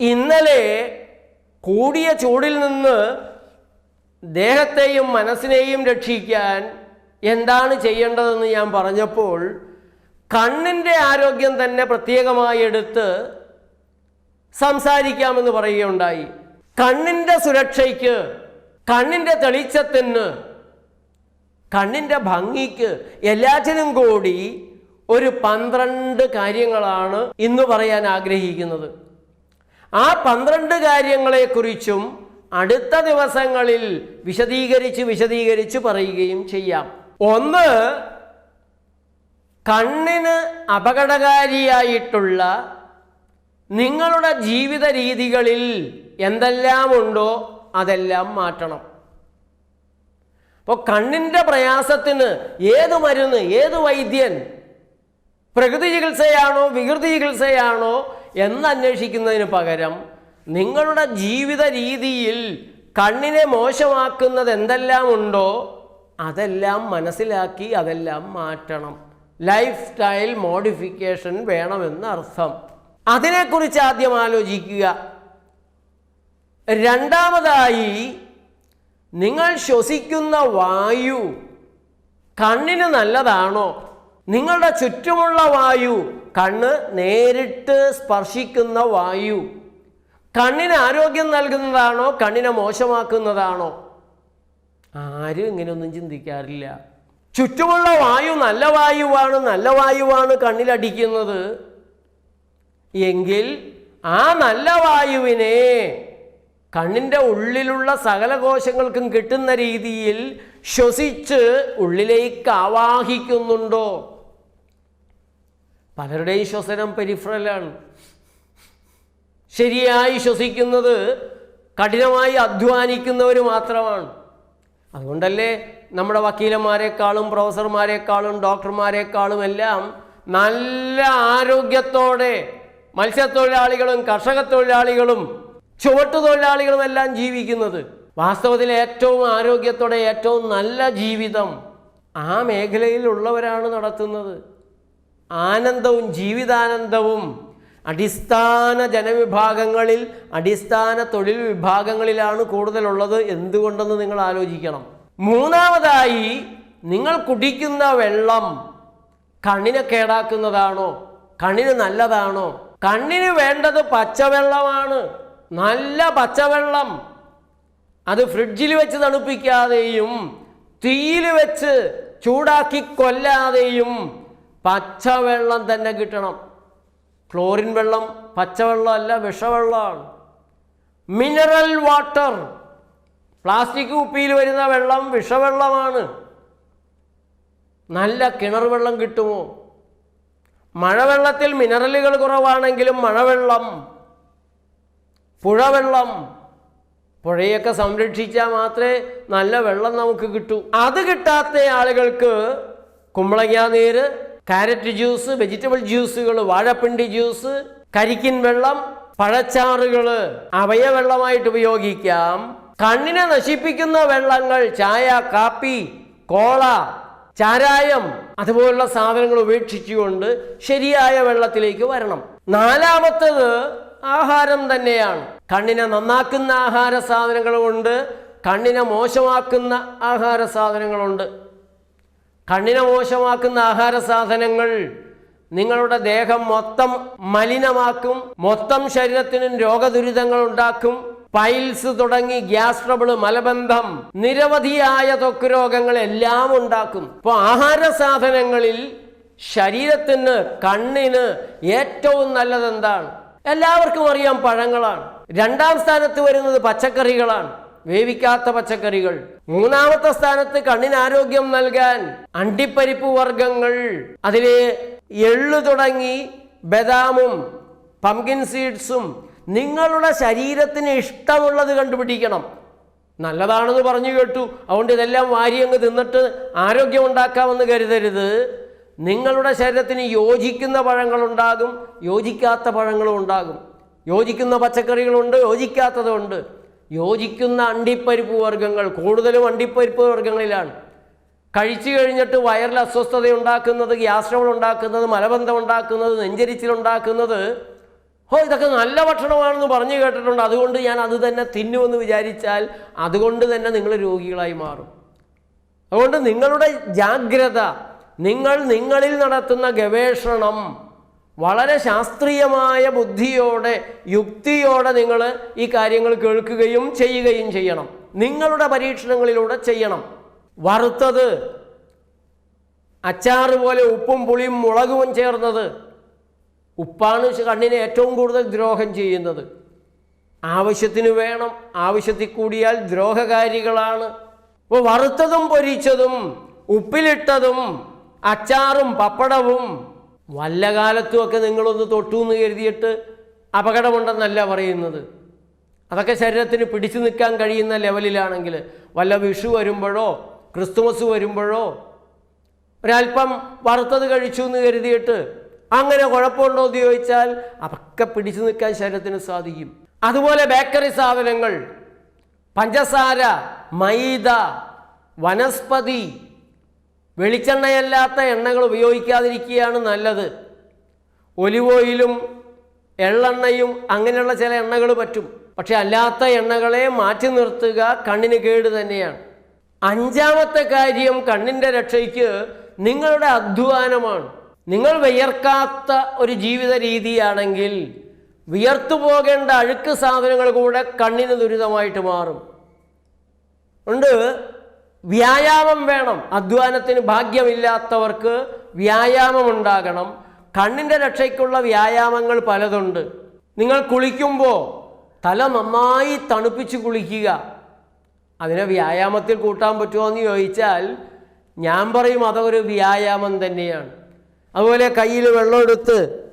ഇന്നലെ കൂടിയ ചൂടിൽ നിന്ന് ദേഹത്തെയും മനസ്സിനെയും രക്ഷിക്കാൻ എന്താണ് ചെയ്യേണ്ടതെന്ന് ഞാൻ പറഞ്ഞപ്പോൾ കണ്ണിന്റെ ആരോഗ്യം തന്നെ പ്രത്യേകമായി എടുത്ത് സംസാരിക്കാമെന്ന് പറയുകയുണ്ടായി. കണ്ണിന്റെ സുരക്ഷയ്ക്ക് കണ്ണിന്റെ തെളിച്ചത്തിന് കണ്ണിന്റെ ഭംഗിക്ക് എല്ലാറ്റിനും കൂടി ഒരു പന്ത്രണ്ട് കാര്യങ്ങളാണ് ഇന്ന് പറയാൻ ആഗ്രഹിക്കുന്നത്. ആ പന്ത്രണ്ട് കാര്യങ്ങളെക്കുറിച്ചും അടുത്ത ദിവസങ്ങളിൽ വിശദീകരിച്ച് വിശദീകരിച്ച് പറയുകയും ചെയ്യാം. ഒന്ന് കണ്ണിന് അപകടകാരിയായിട്ടുള്ള നിങ്ങളുടെ ജീവിത രീതികളിൽ എന്തെല്ലാം ഉണ്ടോ അതെല്ലാം മാറ്റണം. അപ്പോൾ കണ്ണിന്റെ പ്രയാസത്തിന് ഏത് മരുന്ന് ഏത് വൈദ്യൻ പ്രകൃതി ചികിത്സയാണോ വികൃതി ചികിത്സയാണോ എന്ന് അന്വേഷിക്കുന്നതിന് പകരം നിങ്ങളുടെ ജീവിത രീതിയിൽ കണ്ണിനെ മോശമാക്കുന്നത് എന്തെല്ലാം ഉണ്ടോ അതെല്ലാം മനസ്സിലാക്കി അതെല്ലാം മാറ്റണം. ലൈഫ് സ്റ്റൈൽ മോഡിഫിക്കേഷൻ വേണമെന്ന് അർത്ഥം. അതിനെക്കുറിച്ച് ആദ്യം ആലോചിക്കുക. രണ്ടാമതായി നിങ്ങൾ ശ്വസിക്കുന്ന വായു കണ്ണിന് നല്ലതാണോ? നിങ്ങളുടെ ചുറ്റുമുള്ള വായു കണ്ണ് നേരിട്ട് സ്പർശിക്കുന്ന വായു. കണ്ണിന് ആരോഗ്യം നൽകുന്നതാണോ? കണ്ണിനെ മോശമാക്കുന്നതാണോ? ആരും ഇങ്ങനെയൊന്നും ചിന്തിക്കാറില്ല. ചുറ്റുമുള്ള വായു നല്ല വായുവാണ് നല്ല വായുവാണ് കണ്ണിലടിക്കുന്നത്. എങ്കിൽ ആ നല്ല വായുവിനെ കണ്ണിന്റെ ഉള്ളിലുള്ള സകല കോശങ്ങൾക്കും കിട്ടുന്ന രീതിയിൽ ശ്വസിച്ച് ഉള്ളിലേക്ക് ആവാഹിക്കുന്നുണ്ടോ? പലരുടെയും ശ്വസനം പെരിഫറലാണ്. ശരിയായി ശ്വസിക്കുന്നത് കഠിനമായി അധ്വാനിക്കുന്നവർ മാത്രമാണ്. അതുകൊണ്ടല്ലേ നമ്മുടെ വക്കീലന്മാരെക്കാളും പ്രൊഫസർമാരെക്കാളും ഡോക്ടർമാരെക്കാളും എല്ലാം നല്ല ആരോഗ്യത്തോടെ മത്സ്യത്തൊഴിലാളികളും കർഷക തൊഴിലാളികളും ചുവട്ടു തൊഴിലാളികളും എല്ലാം ജീവിക്കുന്നത്. വാസ്തവത്തിൽ ഏറ്റവും ആരോഗ്യത്തോടെ ഏറ്റവും നല്ല ജീവിതം ആ മേഖലയിലുള്ളവരാണ് നടത്തുന്നത്. ആനന്ദവും ജീവിതാനന്ദവും അടിസ്ഥാന ജനവിഭാഗങ്ങളിൽ അടിസ്ഥാന തൊഴിൽ വിഭാഗങ്ങളിലാണ് കൂടുതലുള്ളത് എന്തുകൊണ്ടെന്ന് നിങ്ങൾ ആലോചിക്കണം. മൂന്നാമതായി നിങ്ങൾ കുടിക്കുന്ന വെള്ളം കണ്ണിനെ കേടാക്കുന്നതാണോ? കണ്ണിന് നല്ലതാണോ? കണ്ണിന് വേണ്ടത് പച്ചവെള്ളമാണ്. നല്ല പച്ചവെള്ളം. അത് ഫ്രിഡ്ജിൽ വെച്ച് തണുപ്പിക്കാതെയും തീയിൽ വെച്ച് ചൂടാക്കി കൊല്ലാതെയും പച്ചവെള്ളം തന്നെ കിട്ടണം. ക്ലോറിൻ വെള്ളം പച്ചവെള്ളമല്ല വിഷവെള്ളമാണ്. മിനറൽ വാട്ടർ പ്ലാസ്റ്റിക് കുപ്പിയിൽ വരുന്ന വെള്ളം വിഷവെള്ളമാണ്. നല്ല കിണർ വെള്ളം കിട്ടുമോ? മഴവെള്ളത്തിൽ മിനറലുകൾ കുറവാണെങ്കിലും മഴവെള്ളം പുഴവെള്ളം പുഴയൊക്കെ സംരക്ഷിച്ചാൽ മാത്രമേ നല്ല വെള്ളം നമുക്ക് കിട്ടൂ. അത് കിട്ടാത്ത ആളുകൾക്ക് കുമ്പളങ്ങ നീര് കാരറ്റ് ജ്യൂസ് വെജിറ്റബിൾ ജ്യൂസുകൾ വാഴപ്പിണ്ടി ജ്യൂസ് കരിക്കിൻ വെള്ളം പഴച്ചാറുകൾ അവയ വെള്ളമായിട്ട് ഉപയോഗിക്കാം. കണ്ണിനെ നശിപ്പിക്കുന്ന വെള്ളങ്ങൾ ചായ കാപ്പി കോള ചാരായം അതുപോലുള്ള സാധനങ്ങൾ ഉപേക്ഷിച്ചുകൊണ്ട് ശരിയായ വെള്ളത്തിലേക്ക് വരണം. നാലാമത്തത് ആഹാരം തന്നെയാണ്. കണ്ണിനെ നന്നാക്കുന്ന ആഹാര സാധനങ്ങളുമുണ്ട്. കണ്ണിനെ മോശമാക്കുന്ന ആഹാര സാധനങ്ങളുണ്ട്. കണ്ണിനെ മോശമാക്കുന്ന ആഹാര സാധനങ്ങൾ നിങ്ങളുടെ ദേഹം മൊത്തം മലിനമാക്കും മൊത്തം ശരീരത്തിനും രോഗദുരിതങ്ങൾ ഉണ്ടാക്കും. പൈൽസ് തുടങ്ങി ഗ്യാസ് ട്രബിൾ മലബന്ധം നിരവധിയായ ത്വക്ക് രോഗങ്ങൾ എല്ലാം ഉണ്ടാക്കും. ഇപ്പോൾ ആഹാര സാധനങ്ങളിൽ ശരീരത്തിന് കണ്ണിന് ഏറ്റവും നല്ലത് എന്താണ് എല്ലാവർക്കും അറിയാം പഴങ്ങളാണ്. രണ്ടാം സ്ഥാനത്ത് വരുന്നത് പച്ചക്കറികളാണ്. വേവിക്കാത്ത പച്ചക്കറികൾ. മൂന്നാമത്തെ സ്ഥാനത്ത് കണ്ണിന് ആരോഗ്യം നൽകാൻ അണ്ടിപ്പരിപ്പ് വർഗങ്ങൾ അതിൽ എള്ളു തുടങ്ങി ബദാമും പംകിൻ സീഡ്സും നിങ്ങളുടെ ശരീരത്തിന് ഇഷ്ടമുള്ളത് കണ്ടുപിടിക്കണം. നല്ലതാണെന്ന് പറഞ്ഞു കേട്ടു. അതുകൊണ്ട് ഇതെല്ലാം വാരി അങ്ങ് തിന്നിട്ട് ആരോഗ്യം ഉണ്ടാക്കാമെന്ന് കരുതരുത്. നിങ്ങളുടെ ശരീരത്തിന് യോജിക്കുന്ന പഴങ്ങളുണ്ടാകും യോജിക്കാത്ത പഴങ്ങളും ഉണ്ടാകും. യോജിക്കുന്ന പച്ചക്കറികളുണ്ട് യോജിക്കാത്തതുണ്ട്. യോജിക്കുന്ന അണ്ടിപ്പരിപ്പ് വർഗങ്ങൾ കൂടുതലും അണ്ടിപ്പരിപ്പ് വർഗങ്ങളിലാണ്. കഴിച്ചു കഴിഞ്ഞിട്ട് വയറിൽ അസ്വസ്ഥത ഉണ്ടാക്കുന്നത് ഗ്യാസ് ഉണ്ടാക്കുന്നത് മലബന്ധം ഉണ്ടാക്കുന്നത് നെഞ്ചരിച്ചിൽ ഉണ്ടാക്കുന്നത് ഓ ഇതൊക്കെ നല്ല ഭക്ഷണമാണെന്ന് പറഞ്ഞു കേട്ടിട്ടുണ്ട്. അതുകൊണ്ട് ഞാൻ അത് തന്നെ തിന്നുമെന്ന് വിചാരിച്ചാൽ അതുകൊണ്ട് തന്നെ നിങ്ങൾ രോഗികളായി മാറും. അതുകൊണ്ട് നിങ്ങളുടെ ജാഗ്രത നിങ്ങൾ നിങ്ങളിൽ നടത്തുന്ന ഗവേഷണം വളരെ ശാസ്ത്രീയമായ ബുദ്ധിയോടെ യുക്തിയോടെ നിങ്ങൾ ഈ കാര്യങ്ങൾ കേൾക്കുകയും ചെയ്യുകയും ചെയ്യണം. നിങ്ങളുടെ പരീക്ഷണങ്ങളിലൂടെ ചെയ്യണം. വറുത്തത് അച്ചാറ് പോലെ ഉപ്പും പുളിയും മുളകും ചേർന്നത് ഉപ്പാണ് കണ്ണിനെ ഏറ്റവും കൂടുതൽ ദ്രോഹം ചെയ്യുന്നത്. ആവശ്യത്തിന് വേണം ആവശ്യത്തിൽ കൂടിയാൽ ദ്രോഹകാരികളാണ്. അപ്പോൾ വറുത്തതും പൊരിച്ചതും ഉപ്പിലിട്ടതും അച്ചാറും പപ്പടവും വല്ല കാലത്തുമൊക്കെ നിങ്ങളൊന്ന് തൊട്ടു എന്ന് കരുതിയിട്ട് അപകടമുണ്ടെന്നല്ല പറയുന്നത്. അതൊക്കെ ശരീരത്തിന് പിടിച്ചു നിൽക്കാൻ കഴിയുന്ന ലെവലിലാണെങ്കിൽ വല്ല വിഷു വരുമ്പോഴോ ക്രിസ്തുമസ് വരുമ്പോഴോ ഒരല്പം വറുത്തത് കഴിച്ചു എന്ന് കരുതിയിട്ട് അങ്ങനെ കുഴപ്പമുണ്ടോ എന്ന് ചോദിച്ചാൽ അതൊക്കെ പിടിച്ചു നിൽക്കാൻ ശരീരത്തിന് സാധിക്കും. അതുപോലെ ബേക്കറി സാധനങ്ങൾ പഞ്ചസാര മൈദ വനസ്പതി വെളിച്ചെണ്ണയല്ലാത്ത എണ്ണകൾ ഉപയോഗിക്കാതിരിക്കുകയാണ് നല്ലത്. ഒലിവ് ഓയിലും എള്ളെണ്ണയും അങ്ങനെയുള്ള ചില എണ്ണകൾ പറ്റും. പക്ഷെ അല്ലാത്ത എണ്ണകളെ മാറ്റി നിർത്തുക കണ്ണിന് കേട് തന്നെയാണ്. അഞ്ചാമത്തെ കാര്യം കണ്ണിന്റെ രക്ഷയ്ക്ക് നിങ്ങളുടെ അധ്വാനമാണ്. നിങ്ങൾ വിയർക്കാത്ത ഒരു ജീവിത രീതിയാണെങ്കിൽ വിയർത്തു പോകേണ്ട അഴുക്ക് സാധനങ്ങൾ കൂടെ കണ്ണിന് ദുരിതമായിട്ട് മാറും. ഉണ്ട്. വ്യായാമം വേണം. അധ്വാനത്തിന് ഭാഗ്യമില്ലാത്തവർക്ക് വ്യായാമം ഉണ്ടാകണം കണ്ണിന്റെ രക്ഷയ്ക്കുള്ള വ്യായാമങ്ങൾ പലതുണ്ട്. നിങ്ങൾ കുളിക്കുമ്പോൾ തല നന്നായി തണുപ്പിച്ച് കുളിക്കുക. അതിനെ വ്യായാമത്തിൽ കൂട്ടാൻ പറ്റുമോ എന്ന് ചോദിച്ചാൽ ഞാൻ പറയും അതൊരു വ്യായാമം തന്നെയാണ്. അതുപോലെ കയ്യിൽ വെള്ളമെടുത്ത്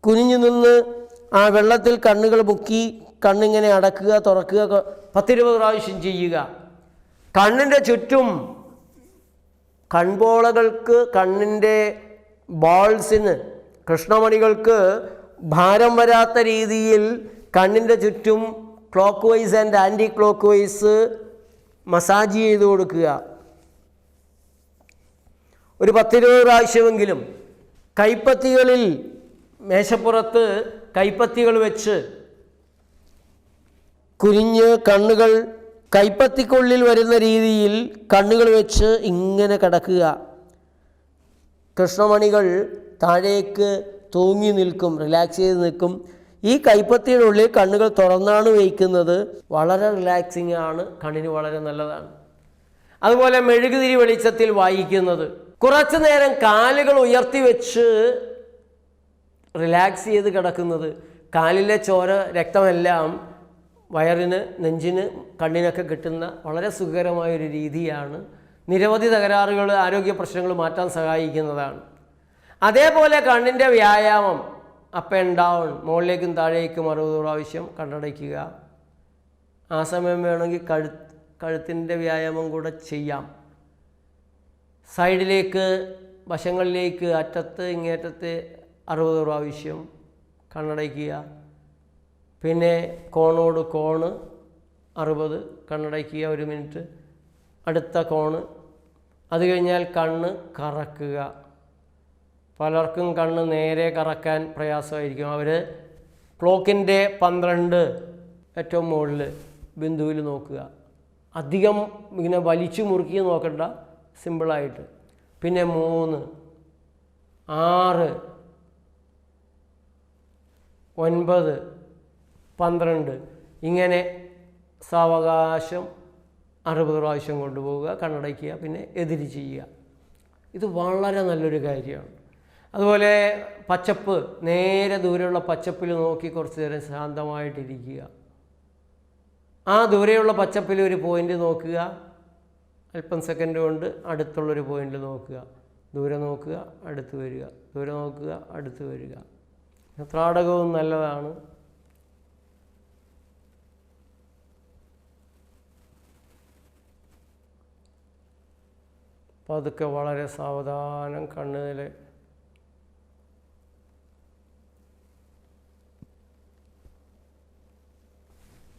കുനിഞ്ഞു നിന്ന് ആ വെള്ളത്തിൽ കണ്ണുകൾ മുക്കി കണ്ണിങ്ങനെ അടക്കുക തുറക്കുക പത്തിരുപത് പ്രാവശ്യം ചെയ്യുക. കണ്ണിന്റെ ചുറ്റും കൺപോളകൾക്ക് കണ്ണിന്റെ ബോൾസിന് കൃഷ്ണമണികൾക്ക് ഭാരം വരാത്ത രീതിയിൽ കണ്ണിന്റെ ചുറ്റും clockwise and anticlockwise massage ചെയ്ത് കൊടുക്കുക. ഒരു പത്തിരുപത് പ്രാവശ്യമെങ്കിലും കൈപ്പത്തികളിൽ മേശപ്പുറത്ത് കൈപ്പത്തികൾ വെച്ച് കുനിഞ്ഞ് കണ്ണുകൾ കൈപ്പത്തിക്കുള്ളിൽ വരുന്ന രീതിയിൽ കണ്ണുകൾ വെച്ച് ഇങ്ങനെ കിടക്കുക. കൃഷ്ണമണികൾ താഴേക്ക് തൂങ്ങി നിൽക്കും റിലാക്സ് ചെയ്ത് നിൽക്കും. ഈ കൈപ്പത്തിയുടെ ഉള്ളിൽ കണ്ണുകൾ തുറന്നാണ് വയ്ക്കുന്നത്. വളരെ റിലാക്സിങ് ആണ് കണ്ണിന് വളരെ നല്ലതാണ്. അതുപോലെ മെഴുകുതിരി വെളിച്ചത്തിൽ വായിക്കുന്നത്. കുറച്ചു നേരം കാലുകൾ ഉയർത്തി വെച്ച് റിലാക്സ് ചെയ്ത് കിടക്കുന്നത്. കാലിലെ ചോര രക്തമെല്ലാം വയറിന് നെഞ്ചിന് കണ്ണിനൊക്കെ കിട്ടുന്ന വളരെ സുഖകരമായൊരു രീതിയാണ് നിരവധി തകരാറുകൾ ആരോഗ്യ പ്രശ്നങ്ങൾ മാറ്റാൻ സഹായിക്കുന്നതാണ്. അതേപോലെ കണ്ണിന്റെ വ്യായാമം അപ്പ് ആൻഡ് ഡൗൺ മുകളിലേക്കും താഴേക്കും അറുപത് പ്രാവശ്യം കണ്ണടയ്ക്കുക. ആ സമയം വേണമെങ്കിൽ കഴു കഴുത്തിന്റെ വ്യായാമം കൂടെ ചെയ്യാം. സൈഡിലേക്ക് വശങ്ങളിലേക്ക് അറ്റത്ത് ഇങ്ങേറ്റത്ത് അറുപത് പ്രാവശ്യം കണ്ണടയ്ക്കുക. പിന്നെ കോണോട് കോണ് അറുപത് കണ്ണടയ്ക്കുക ഒരു മിനിറ്റ്. അടുത്ത കോണ്. അത് കഴിഞ്ഞാൽ കണ്ണ് കറക്കുക. പലർക്കും കണ്ണ് നേരെ കറക്കാൻ പ്രയാസമായിരിക്കും. അവർ ക്ലോക്കിന്റെ പന്ത്രണ്ട് ഏറ്റവും മുകളിൽ ബിന്ദുവിൽ നോക്കുക. അധികം ഇങ്ങനെ വലിച്ചു മുറുക്കി നോക്കണ്ട. സിമ്പിളായിട്ട്. പിന്നെ മൂന്ന് ആറ് ഒൻപത് പന്ത്രണ്ട്. ഇങ്ങനെ സാവകാശം അറുപത് പ്രാവശ്യം കൊണ്ടുപോവുക കണ്ണടയ്ക്കുക പിന്നെ എതിരി ചെയ്യുക. ഇത് വളരെ നല്ലൊരു കാര്യമാണ്. അതുപോലെ പച്ചപ്പ് നേരെ ദൂരെയുള്ള പച്ചപ്പിൽ നോക്കി കുറച്ച് നേരം ശാന്തമായിട്ടിരിക്കുക. ആ ദൂരെയുള്ള പച്ചപ്പിൽ ഒരു പോയിന്റ് നോക്കുക. അല്പം സെക്കൻഡ് കൊണ്ട് അടുത്തുള്ളൊരു പോയിന്റിൽ നോക്കുക. ദൂരെ നോക്കുക അടുത്ത് വരിക. ദൂരെ നോക്കുക അടുത്ത് വരിക. ത്രാടകവും നല്ലതാണ്. പതുക്കെ വളരെ സാവധാനം കണ്ണുനില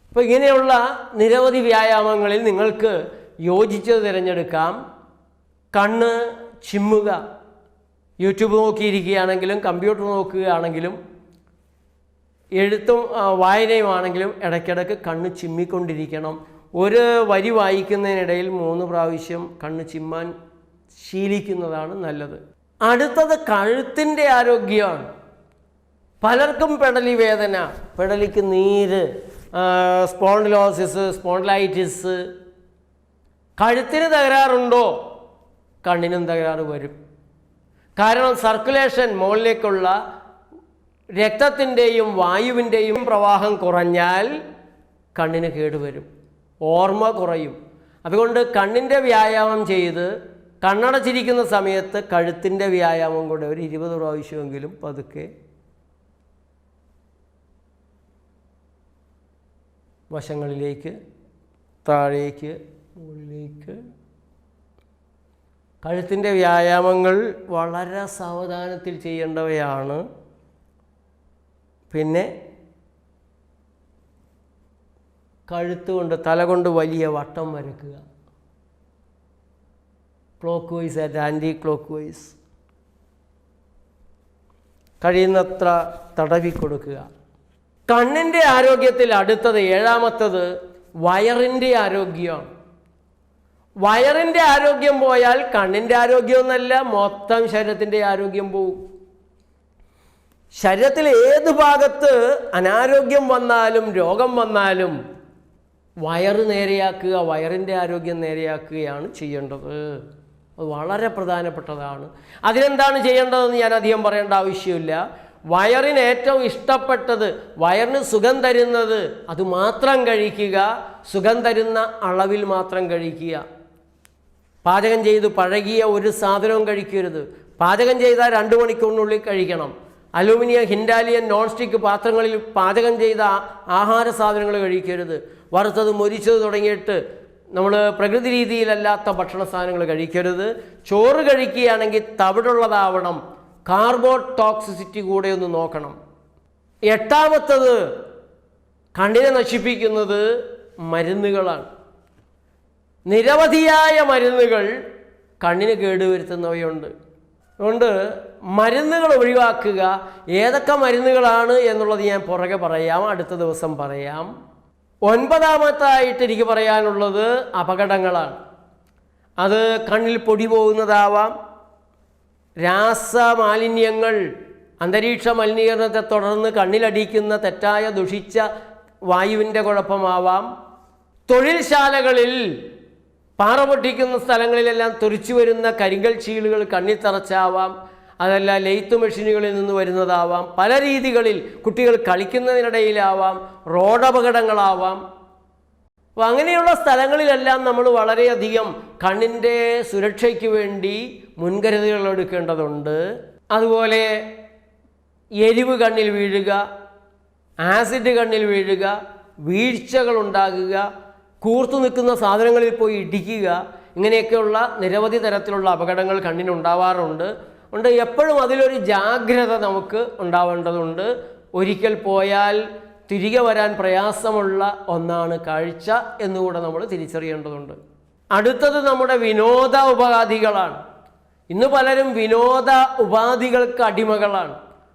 അപ്പോൾ ഇങ്ങനെയുള്ള നിരവധി വ്യായാമങ്ങളിൽ നിങ്ങൾക്ക് യോജിച്ചത് തിരഞ്ഞെടുക്കാം. കണ്ണ് ചിമ്മുക. യൂട്യൂബ് നോക്കിയിരിക്കുകയാണെങ്കിലും കമ്പ്യൂട്ടർ നോക്കുകയാണെങ്കിലും എഴുത്തും വായനയുമാണെങ്കിലും ഇടയ്ക്കിടയ്ക്ക് കണ്ണ് ചിമ്മിക്കൊണ്ടിരിക്കണം. ഒരു വരി വായിക്കുന്നതിനിടയിൽ മൂന്ന് പ്രാവശ്യം കണ്ണ് ചിമ്മാൻ ശീലിക്കുന്നതാണ് നല്ലത്. അടുത്തത് കഴുത്തിന്റെ ആരോഗ്യമാണ്. പലർക്കും പെടലി വേദന പെടലിക്ക് നീര് സ്പോണ്ടിലോസിസ് സ്പോണ്ടിലൈറ്റിസ് കഴുത്തിന് തകരാറുണ്ടോ? കണ്ണിനും തകരാറ് വരും. കാരണം സർക്കുലേഷൻ മുകളിലേക്കുള്ള രക്തത്തിന്റെയും വായുവിന്റെയും പ്രവാഹം കുറഞ്ഞാൽ കണ്ണിന് കേടുവരും. ഓർമ്മ കുറയും. അതുകൊണ്ട് കണ്ണിന്റെ വ്യായാമം ചെയ്ത് കണ്ണടച്ചിരിക്കുന്ന സമയത്ത് കഴുത്തിന്റെ വ്യായാമം കൂടെ ഒരു ഇരുപത് പ്രാവശ്യമെങ്കിലും പതുക്കെ വശങ്ങളിലേക്ക് താഴേക്ക് മുകളിലേക്ക്. കഴുത്തിന്റെ വ്യായാമങ്ങൾ വളരെ സാവധാനത്തിൽ ചെയ്യേണ്ടവയാണ്. പിന്നെ കഴുത്ത് കൊണ്ട് തല കൊണ്ട് വലിയ വട്ടം വരയ്ക്കുക clockwise and anticlockwise കഴിയുന്നത്ര തടവി കൊടുക്കുക. കണ്ണിന്റെ ആരോഗ്യത്തിൽ അടുത്തത് ഏഴാമത്തത് വയറിന്റെ ആരോഗ്യമാണ് വയറിന്റെ ആരോഗ്യം പോയാൽ കണ്ണിന്റെ ആരോഗ്യമൊന്നല്ല മൊത്തം ശരീരത്തിന്റെ ആരോഗ്യം പോവും. ശരീരത്തിൽ ഏത് ഭാഗത്ത് അനാരോഗ്യം വന്നാലും രോഗം വന്നാലും വയറ് നേരെയാക്കുക വയറിന്റെ ആരോഗ്യം നേരെയാക്കുകയാണ് ചെയ്യേണ്ടത്. അത് വളരെ പ്രധാനപ്പെട്ടതാണ്. അതിനെന്താണ് ചെയ്യേണ്ടതെന്ന് ഞാൻ അധികം പറയേണ്ട ആവശ്യമില്ല. വയറിന് ഏറ്റവും ഇഷ്ടപ്പെട്ടത് വയറിന് സുഖം തരുന്നത് അത് മാത്രം കഴിക്കുക സുഖം തരുന്ന അളവിൽ മാത്രം കഴിക്കുക. പാചകം ചെയ്ത് പഴകിയ ഒരു സാധനവും കഴിക്കരുത്. പാചകം ചെയ്താൽ രണ്ട് മണിക്കൂറിനുള്ളിൽ കഴിക്കണം. അലൂമിനിയം ഹിൻഡാലിയൻ നോൺ സ്റ്റിക്ക് പാത്രങ്ങളിൽ പാചകം ചെയ്ത ആഹാര സാധനങ്ങൾ കഴിക്കരുത്. വറുത്തത് മൊരിച്ചത് തുടങ്ങിയിട്ട് നമ്മൾ പ്രകൃതി രീതിയിലല്ലാത്ത ഭക്ഷണ സാധനങ്ങൾ കഴിക്കരുത്. ചോറ് കഴിക്കുകയാണെങ്കിൽ തവിടുള്ളതാവണം. കാർബോ ടോക്സിസിറ്റി കൂടെ ഒന്ന് നോക്കണം. എട്ടാമത്തത് കണ്ണിനെ നശിപ്പിക്കുന്നത് മരുന്നുകളാണ്. നിരവധിയായ മരുന്നുകൾ കണ്ണിന് കേടുവരുത്തുന്നവയുണ്ട്. അതുകൊണ്ട് മരുന്നുകൾ ഒഴിവാക്കുക. ഏതൊക്കെ മരുന്നുകളാണ് എന്നുള്ളത് ഞാൻ പുറകെ പറയാം. അടുത്ത ദിവസം പറയാം. ഒൻപതാമത്തായിട്ട് എനിക്ക് പറയാനുള്ളത് അപകടങ്ങളാണ്. അത് കണ്ണിൽ പൊടി പോകുന്നതാവാം. രാസമാലിന്യങ്ങൾ അന്തരീക്ഷ മലിനീകരണത്തെ തുടർന്ന് കണ്ണിലടിക്കുന്ന തെറ്റായ ദുഷിച്ച വായുവിന്റെ കുഴപ്പമാവാം. തൊഴിൽശാലകളിൽ പാറ പൊട്ടിക്കുന്ന സ്ഥലങ്ങളിലെല്ലാം തുറിച്ചു വരുന്ന കരിങ്കൽ ചീളുകൾ കണ്ണിൽ തറച്ചാവാം. അതല്ല ലെയ്ത്ത് മെഷീനുകളിൽ നിന്ന് വരുന്നതാവാം. പല രീതികളിൽ കുട്ടികൾ കളിക്കുന്നതിനിടയിലാവാം റോഡപകടങ്ങളാവാം അപ്പോൾ അങ്ങനെയുള്ള സ്ഥലങ്ങളിലെല്ലാം നമ്മൾ വളരെയധികം കണ്ണിന്റെ സുരക്ഷയ്ക്ക് വേണ്ടി മുൻകരുതലുകൾ എടുക്കേണ്ടതുണ്ട്. അതുപോലെ എരിവ് കണ്ണിൽ വീഴുക ആസിഡ് കണ്ണിൽ വീഴുക വീഴ്ചകൾ ഉണ്ടാകുക കൂർത്തു നിൽക്കുന്ന സാധനങ്ങളിൽ പോയി ഇടിക്കുക ഇങ്ങനെയൊക്കെയുള്ള നിരവധി തരത്തിലുള്ള അപകടങ്ങൾ കണ്ണിനുണ്ടാവാറുണ്ട്. അതുകൊണ്ട് എപ്പോഴും അതിലൊരു ജാഗ്രത നമുക്ക് ഉണ്ടാവേണ്ടതുണ്ട്. ഒരിക്കൽ പോയാൽ തിരികെ വരാൻ പ്രയാസമുള്ള ഒന്നാണ് കാഴ്ച എന്നുകൂടെ നമ്മൾ തിരിച്ചറിയേണ്ടതുണ്ട്. അടുത്തത് നമ്മുടെ വിനോദ ഉപാധികളാണ്. ഇന്ന് പലരും വിനോദ ഉപാധികൾക്ക് അടിമകളാണ്.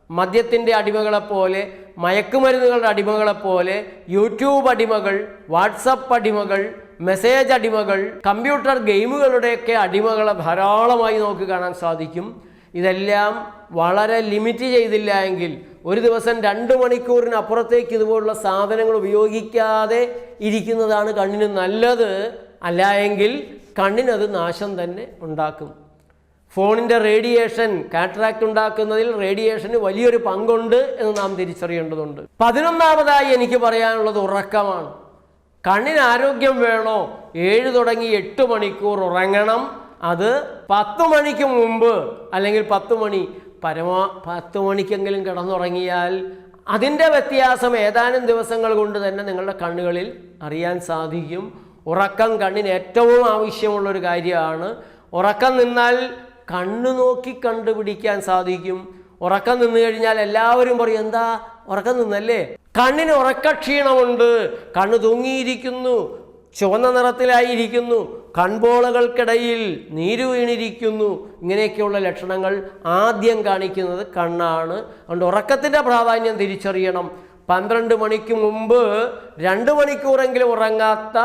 മദ്യത്തിന്റെ അടിമകളെപ്പോലെ മയക്കുമരുന്നുകളുടെ അടിമകളെപ്പോലെ യൂട്യൂബ് അടിമകൾ വാട്സപ്പ് അടിമകൾ മെസ്സേജ് അടിമകൾ കമ്പ്യൂട്ടർ ഗെയിമുകളുടെയൊക്കെ അടിമകളെ ധാരാളമായി നമുക്ക് കാണാൻ സാധിക്കും. ഇതെല്ലാം വളരെ ലിമിറ്റ് ചെയ്തില്ല എങ്കിൽ ഒരു ദിവസം രണ്ട് മണിക്കൂറിനപ്പുറത്തേക്ക് ഇതുപോലുള്ള സാധനങ്ങൾ ഉപയോഗിക്കാതെ ഇരിക്കുന്നതാണ് കണ്ണിന് നല്ലത്. അല്ല എങ്കിൽ കണ്ണിനത് നാശം തന്നെ ഉണ്ടാക്കും. ഫോണിന്റെ റേഡിയേഷൻ കാട്രാക്ട് ഉണ്ടാക്കുന്നതിൽ റേഡിയേഷന് വലിയൊരു പങ്കുണ്ട് എന്ന് നാം തിരിച്ചറിയേണ്ടതുണ്ട്. പതിനൊന്നാമതായി എനിക്ക് പറയാനുള്ളത് ഉറക്കമാണ്. കണ്ണിന് ആരോഗ്യം വേണോ? ഏഴ് തുടങ്ങി എട്ട് മണിക്കൂർ ഉറങ്ങണം. അത് പത്ത് മണിക്ക് മുമ്പ് അല്ലെങ്കിൽ പത്ത് മണി പരമാ പത്ത് മണിക്കെങ്കിലും കിടന്നുറങ്ങിയാൽ അതിന്റെ വ്യത്യാസം ഏതാനും ദിവസങ്ങൾ കൊണ്ട് തന്നെ നിങ്ങളുടെ കണ്ണുകളിൽ അറിയാൻ സാധിക്കും. ഉറക്കം കണ്ണിന് ഏറ്റവും ആവശ്യമുള്ളൊരു കാര്യമാണ്. ഉറക്കം നിന്നാൽ കണ്ണു നോക്കി കണ്ടുപിടിക്കാൻ സാധിക്കും. ഉറക്കം നിന്നു കഴിഞ്ഞാൽ എല്ലാവരും പറയും എന്താ? ഉറക്കം നിന്നല്ലേ? കണ്ണിന് ഉറക്കക്ഷീണമുണ്ട്. കണ്ണ് തൂങ്ങിയിരിക്കുന്നു. ചുവന്ന നിറത്തിലായിരിക്കുന്നു. കൺപോളകൾക്കിടയിൽ നീരു വീണിരിക്കുന്നു. ഇങ്ങനെയൊക്കെയുള്ള ലക്ഷണങ്ങൾ ആദ്യം കാണിക്കുന്നത് കണ്ണാണ്. അതുകൊണ്ട് ഉറക്കത്തിന്റെ പ്രാധാന്യം തിരിച്ചറിയണം. പന്ത്രണ്ട് മണിക്ക് മുമ്പ് രണ്ട് മണിക്കൂറെങ്കിലും ഉറങ്ങാത്ത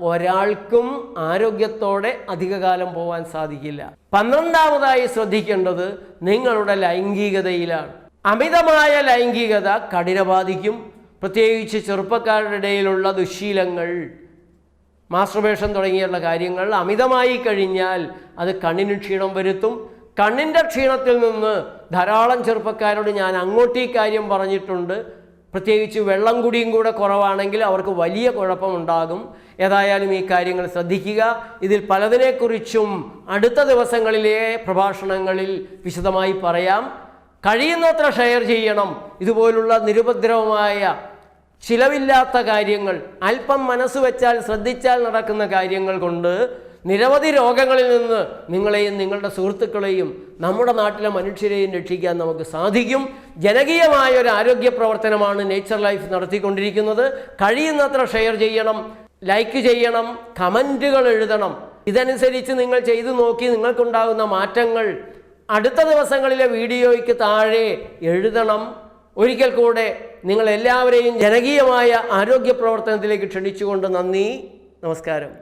ഒരാൾക്കും ആരോഗ്യത്തോടെ അധികകാലം പോകാൻ സാധിക്കില്ല. പന്ത്രണ്ടാമതായി ശ്രദ്ധിക്കേണ്ടത് നിങ്ങളുടെ ലൈംഗികതയിലാണ്. അമിതമായ ലൈംഗികത കഠിന ബാധിക്കും പ്രത്യേകിച്ച് ചെറുപ്പക്കാരുടെ ഇടയിലുള്ള ദുശീലങ്ങൾ. മാസ്ട്രബേഷൻ തുടങ്ങിയുള്ള കാര്യങ്ങൾ അമിതമായി കഴിഞ്ഞാൽ അത് കണ്ണിന് ക്ഷീണം വരുത്തും. കണ്ണിന്റെ ക്ഷീണത്തിൽ നിന്ന് ധാരാളം ചെറുപ്പക്കാരോട് ഞാൻ അങ്ങോട്ട് ഈ കാര്യം പറഞ്ഞിട്ടുണ്ട്. പ്രത്യേകിച്ച് വെള്ളം കുടിയും കൂടെ കുറവാണെങ്കിൽ അവർക്ക് വലിയ കുഴപ്പമുണ്ടാകും. ഏതായാലും ഈ കാര്യങ്ങൾ ശ്രദ്ധിക്കുക. ഇതിൽ പലതിനെക്കുറിച്ചും അടുത്ത ദിവസങ്ങളിലെ പ്രഭാഷണങ്ങളിൽ വിശദമായി പറയാം. കഴിയുന്നത്ര ഷെയർ ചെയ്യണം. ഇതുപോലുള്ള നിരുപദ്രവമായ ചിലവില്ലാത്ത കാര്യങ്ങൾ അല്പം മനസ്സ് വെച്ചാൽ ശ്രദ്ധിച്ചാൽ നടക്കുന്ന കാര്യങ്ങൾ കൊണ്ട് നിരവധി രോഗങ്ങളിൽ നിന്ന് നിങ്ങളെയും നിങ്ങളുടെ സുഹൃത്തുക്കളെയും നമ്മുടെ നാട്ടിലെ മനുഷ്യരെയും രക്ഷിക്കാൻ നമുക്ക് സാധിക്കും. ജനകീയമായ ഒരു ആരോഗ്യ പ്രവർത്തനമാണ് നേച്ചർ ലൈഫ് നടത്തിക്കൊണ്ടിരിക്കുന്നത്. കഴിയുന്നത്ര ഷെയർ ചെയ്യണം ലൈക്ക് ചെയ്യണം കമന്റുകൾ എഴുതണം. ഇതനുസരിച്ച് നിങ്ങൾ ചെയ്തു നോക്കി നിങ്ങൾക്കുണ്ടാകുന്ന മാറ്റങ്ങൾ അടുത്ത ദിവസങ്ങളിലെ വീഡിയോയ്ക്ക് താഴെ എഴുതണം. ഒരിക്കൽ കൂടെ നിങ്ങളെല്ലാവരെയും ജനകീയമായ ആരോഗ്യ പ്രവർത്തനത്തിലേക്ക് ക്ഷണിച്ചുകൊണ്ട് നന്ദി നമസ്കാരം.